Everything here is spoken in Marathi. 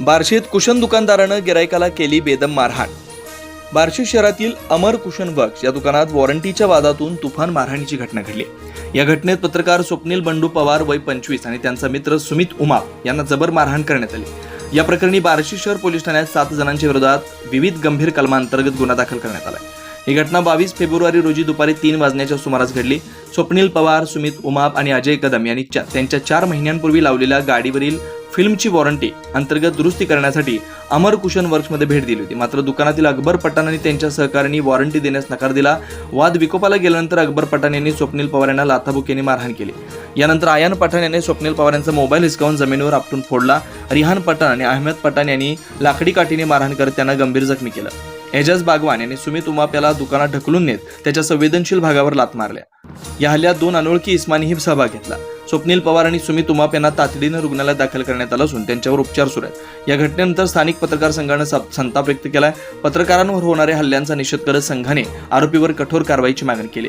बार्शीत कुशन दुकानदारानं गिरायकाला केली बेदम मारहाण. बार्शी शहरातील अमर कुशन वर्क्स या दुकानात वॉरंटीच्या वादातून तुफान मारहाणीची घटना घडली. या घटनेत पत्रकार स्वप्नील बंडू पवार वय पंचवीस आणि त्यांचा मित्र सुमित उमाप यांना जबर मारहाण करण्यात आली. या प्रकरणी बार्शी शहर पोलीस ठाण्यात सात जणांच्या विरोधात विविध गंभीर कलमांतर्गत गुन्हा दाखल करण्यात आला ही घटना बावीस फेब्रुवारी रोजी दुपारी तीन वाजण्याच्या सुमारास घडली. स्वप्नील पवार सुमित उमाप आणि अजय कदम यांनी त्यांच्या चार महिन्यांपूर्वी लावलेल्या गाडीवरील फिल्मची वॉरंटी अंतर्गत दुरुस्ती करण्यासाठी अमर कुशन वर्क्समध्ये भेट दिली होती. मात्र दुकानातील अकबर पठाण आणि त्यांच्या सहकाऱ्यांनी वॉरंटी देण्यास नकार दिला. वाद विकोपाला गेल्यानंतर अकबर पठाण यांनी स्वप्नील पवार यांना लाथाबुक्याने मारहाण केली. यानंतर आयान पठाण यांनी स्वप्नील पवार यांचा मोबाईल हिसकावून जमिनीवर आपटून फोडला. रिहान पठाण आणि अहमद पठाण यांनी लाकडी काठीने मारहाण करत त्यांना गंभीर जखमी केलं. एजाज बागवान यांनी सुमित उमाप याला दुकानात ढकलून नेत त्याच्या संवेदनशील भागावर लात मारल्या. या हल्ल्यात दोन अनोळखी इस्मानीही सहभाग घेतला. स्वप्नील पवार आणि सुमित उमाप यांना तातडीनं रुग्णालयात दाखल करण्यात आलं असून त्यांच्यावर उपचार सुरू आहेत. या घटनेनंतर स्थानिक पत्रकार संघानं संताप व्यक्त केलाय. पत्रकारांवर होणाऱ्या हल्ल्यांचा निषेध करत संघाने आरोपीवर कठोर कारवाईची मागणी केली.